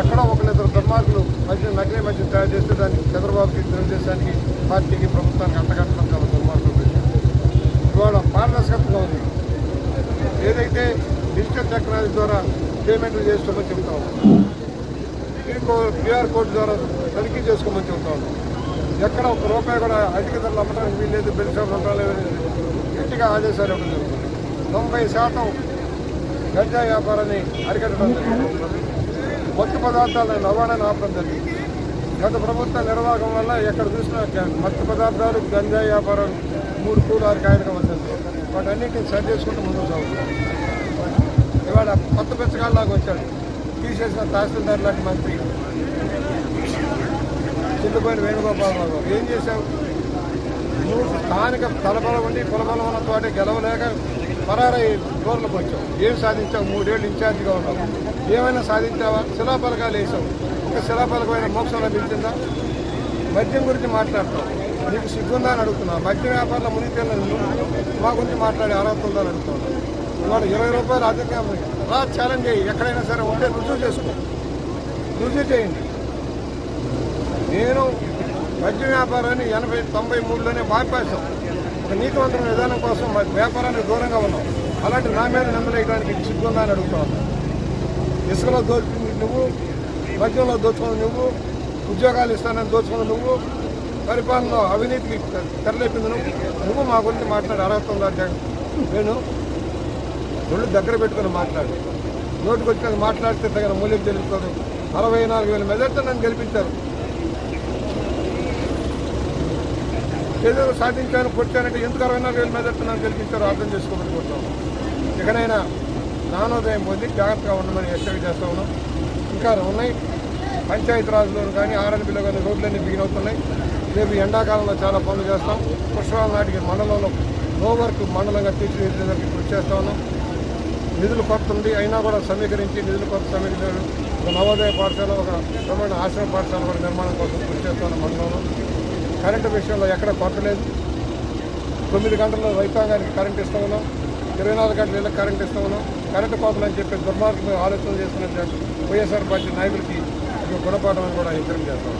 ఎక్కడో ఒకరిద్దరు దుర్మార్గులు మధ్య నకిలీ మధ్య తయారు చేస్తే దానికి చంద్రబాబుకి తెలుగుదేశానికి పార్టీకి ప్రభుత్వానికి అంటగట్టడం చాలా దుర్మార్గం ఇవాళ పారదర్శకత్వం ఉంది. ఏదైతే డిజిటల్ టెక్నాలజీ ద్వారా పేమెంట్లు చేసుకోమని చెబుతా ఉన్నాం. క్యూఆర్ కోడ్ ద్వారా తనిఖీ చేసుకోమని చెబుతా ఉన్నాం. ఎక్కడ ఒక రూపాయి కూడా అధిక ధరలు అమ్మడానికి వీల్లేదు బెల్ షాపులు ఉంటారు గట్టిగా ఆదేశాలు ఇవ్వడం జరుగుతుంది. తొంభై శాతం గంజా వ్యాపారాన్ని అరికట్టడం జరుగుతుంది. మత్తు పదార్థాల రవాణాను ఆపడం జరిగింది. గత ప్రభుత్వ నిర్వాహకం వల్ల ఎక్కడ చూసినా మత్తు పదార్థాలు గంజా వ్యాపారం మూడు పూలు ఆరు కాయలుగా వచ్చింది వాటన్నిటిని సరి చేసుకుంటూ ముందుకు సాగుతున్నాం ఇవాళ కొత్త పెంచగాళ్ళలాగా వచ్చాడు. తీసేసిన తహసీల్దార్ లాంటి మంత్రి. చిల్లుపోయిన వేణుగోపాల్ రావు ఏం చేశావు? నువ్వు స్థానిక తలబలం ఉండి కులబలం ఉన్న తోటే గెలవలేక పరారై రోడ్లకు వచ్చాం ఏం సాధించావు? మూడేళ్ళు ఇన్ఛార్జిగా ఉన్నాం ఏమైనా సాధించావా? శిలాపలకాలు వేసావు. ఒక శిలాపలకమైన మోక్షం లభించిందా? మద్యం గురించి మాట్లాడతాం నీకు సిగ్గుందా అని అడుగుతున్నా. మద్యం వ్యాపారంలో మునిగిపోయిన మా గురించి మాట్లాడే అర్హత ఉందా అని ఇవాళ ఇరవై రూపాయలు అధికంగా రా ఛాలెంజ్ చేయి. ఎక్కడైనా సరే ఉంటే రుజువు చేసుకో. రుజువు చేయండి. నేను మద్య వ్యాపారాన్ని ఎనభై తొంభై మూడులోనే బాపాసాం ఒక నీతివంతమైన విధానం కోసం మా వ్యాపారానికి దూరంగా ఉన్నాం. అలాంటి నా మీద నిందలేయడానికి సిగ్గుందా అని అడుగుతాను ఇసుకలో దోచుకుంది నువ్వు మద్యంలో దోచుకున్న నువ్వు ఉద్యోగాలు ఇస్తానని దోచుకున్న నువ్వు పరిపాలనలో అవినీతికి తెరలేపింది నువ్వు నువ్వు మా గురించి మాట్లాడే అర్హత ఉందా నేను ఒళ్ళు దగ్గర పెట్టుకొని మాట్లాడు నోటికి మాట్లాడితే తగిన మూల్యం తెలుస్తుంది అరవై నాలుగు వేల మెజార్టీ నన్ను గెలిపించారు. ఏదో సాధించాను కొట్టానంటే ఎందుకు అరవై నాలుగు వేల మెజార్టీ నన్ను గెలిపించారో అర్థం చేసుకోమని కోరుతాను ఇకనైనా జ్ఞానోదయం పొంది జాగ్రత్తగా ఉండమని హెచ్చరిక చేస్తా ఉన్నాం. ఇంకా ఉన్నాయి. పంచాయతీరాజ్లో కానీ ఆర్ఎన్బిలో కానీ రోడ్లన్నీ బిగినవుతున్నాయి రేపు ఎండాకాలంలో చాలా పనులు చేస్తాం. పుష్పాల నాటికి మండలంలో నో వర్క్ మండలంగా తీర్చిదిద్దడానికి కృషి చేస్తా ఉన్నాం. నిధులు కొరత ఉంది. అయినా కూడా సమీకరించి నిధులు కొరత సమీకరించారు ఒక నవోదయ పాఠశాల ఒక ప్రమాణ ఆశ్రమ పాఠశాల కూడా నిర్మాణం కోసం కృషి చేస్తాను మండలంలో. కరెంటు విషయంలో ఎక్కడ కొట్టలేదు తొమ్మిది గంటల్లో రైతాంగానికి కరెంట్ ఇస్తా ఉన్నాం. ఇరవై నాలుగు గంటల ఇళ్ళకి కరెంట్ ఇస్తా ఉన్నాం. కరెంటు కోతలు అని చెప్పి దుర్మార్గం ఆలోచన చేస్తున్న వైఎస్ఆర్ పార్టీ నాయకులకి గుణపాఠం అని కూడా హెచ్చరిక చేస్తాం.